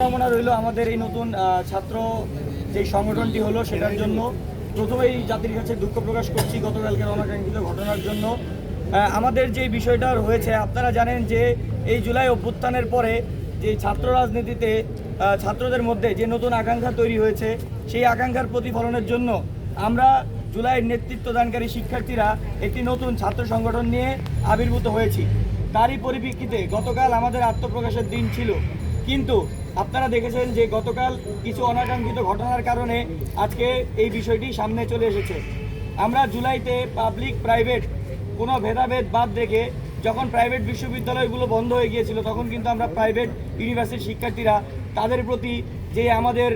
কামনা রইল আমাদের এই নতুন ছাত্র যে সংগঠনটি হলো সেটার জন্য। প্রথমেই জাতির কাছে দুঃখ প্রকাশ করছি গতকালকের অনাকাঙ্ক্ষিত ঘটনার জন্য। আমাদের যে বিষয়টা হয়েছে আপনারা জানেন যে এই জুলাই অভ্যুত্থানের পরে যে ছাত্র রাজনীতিতে ছাত্রদের মধ্যে যে নতুন আকাঙ্ক্ষা তৈরি হয়েছে, সেই আকাঙ্ক্ষার প্রতিফলনের জন্য আমরা জুলাইয়ের নেতৃত্ব দানকারী শিক্ষার্থীরা একটি নতুন ছাত্র সংগঠন নিয়ে আবির্ভূত হয়েছি। তারই পরিপ্রেক্ষিতে গতকাল আমাদের আত্মপ্রকাশের দিন ছিল। কিন্তু আপনারা দেখেছেন যে গতকাল কিছু অনাকাঙ্ক্ষিত ঘটনার কারণে আজকে এই বিষয়টি সামনে চলে এসেছে। আমরা জুলাইতে পাবলিক প্রাইভেট কোনো ভেদাভেদ বাদ রেখে যখন প্রাইভেট বিশ্ববিদ্যালয়গুলো বন্ধ হয়ে গিয়েছিল, তখন কিন্তু আমরা প্রাইভেট ইউনিভার্সিটির শিক্ষার্থীরা তাদের প্রতি যে আমাদের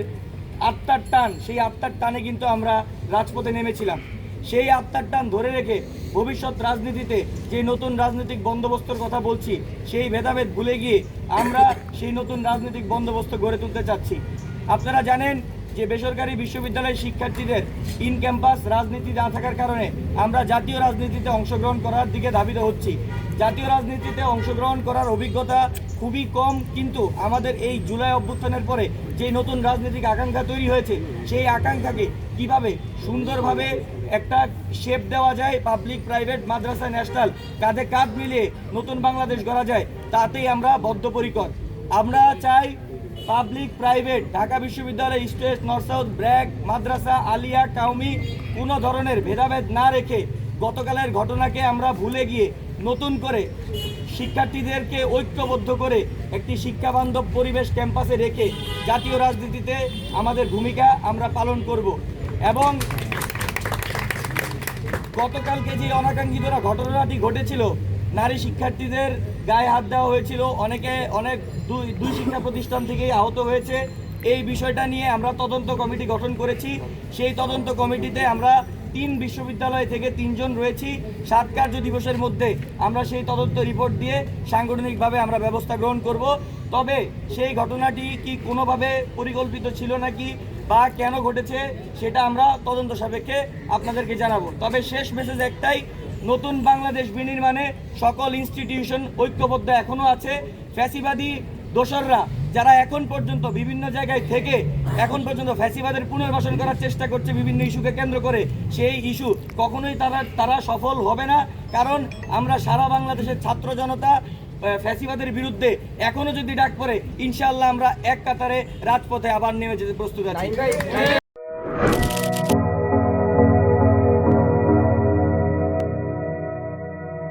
আত্মার টান, সেই আত্মার টানে কিন্তু আমরা রাজপথে নেমেছিলাম। সেই আত্মার টান ধরে রেখে ভবিষ্যৎ রাজনীতিতে যে নতুন রাজনৈতিক বন্দোবস্তর কথা বলছি, সেই ভেদাভেদ ভুলে গিয়ে আমরা সেই নতুন রাজনৈতিক বন্দোবস্ত গড়ে তুলতে চাচ্ছি। আপনারা জানেন যে বেসরকারি বিশ্ববিদ্যালয়ের শিক্ষার্থীদের ইন ক্যাম্পাস রাজনীতি না থাকার কারণে আমরা জাতীয় রাজনীতিতে অংশগ্রহণ করার দিকে ধাবিত হচ্ছি। জাতীয় রাজনীতিতে অংশগ্রহণ করার অভিজ্ঞতা খুবই কম, কিন্তু আমাদের এই জুলাই অভ্যুত্থানের পরে যে নতুন রাজনৈতিক আকাঙ্ক্ষা তৈরি হয়েছে, সেই আকাঙ্ক্ষাকে কীভাবে সুন্দরভাবে একটা শেপ দেওয়া যায় পাবলিক প্রাইভেট মাদ্রাসা ন্যাশনাল কাঁধে কাঁধ মিলিয়ে নতুন বাংলাদেশ গড়া যায়, তাতেই আমরা বদ্ধপরিকর। আমরা চাই পাবলিক, প্রাইভেট, ঢাকা বিশ্ববিদ্যালয়, স্টেট নর্থ সাউথ ব্র্যাক, মাদ্রাসা, আলিয়া, কাউমি, কোনো ধরনের ভেদাভেদ না রেখে গতকালের ঘটনাকে আমরা ভুলে গিয়ে নতুন করে শিক্ষার্থীদেরকে ঐক্যবদ্ধ করে একটি শিক্ষাবান্ধব পরিবেশ ক্যাম্পাসে রেখে জাতীয় রাজনীতিতে আমাদের ভূমিকা আমরা পালন করব। এবং গতকালকে যে অনাকাঙ্ক্ষিত ঘটনাটি ঘটেছিল নারী শিক্ষার্থীদের গায়ে হাত দেওয়া হয়েছিল। অনেকে, অনেক দুই দুই শিক্ষা প্রতিষ্ঠান থেকেই আহত হয়েছে। এই বিষয়টা নিয়ে আমরা তদন্ত কমিটি গঠন করেছি। সেই তদন্ত কমিটিতে আমরা তিন বিশ্ববিদ্যালয় থেকে তিনজন রয়েছি। সাত কার্য দিবসের মধ্যে আমরা সেই তদন্ত রিপোর্ট দিয়ে সাংগঠনিকভাবে আমরা ব্যবস্থা গ্রহণ করব। তবে সেই ঘটনাটি কি কোনোভাবে পরিকল্পিত ছিল নাকি বা কেন ঘটেছে, সেটা আমরা তদন্ত সাপেক্ষে আপনাদেরকে জানাব। তবে শেষ মেসেজ একটাই নতুন বাংলাদেশ বিনির্মাণে সকল ইনস্টিটিউশন ঐক্যবদ্ধ এখনও আছে। ফ্যাসিবাদী দোসররা যারা এখন পর্যন্ত বিভিন্ন জায়গায় থেকে এখন পর্যন্ত ফ্যাসিবাদের পুনর্বাসন করার চেষ্টা করছে বিভিন্ন ইস্যুকে কেন্দ্র করে, সেই ইস্যু কখনোই তারা তারা সফল হবে না। কারণ আমরা সারা বাংলাদেশের ছাত্র জনতা ফ্যাসিবাদের বিরুদ্ধে এখনও যদি ডাক পড়ে, ইনশাআল্লাহ আমরা এক কাতারে রাজপথে আবার নেমে যেতে প্রস্তুত আছি।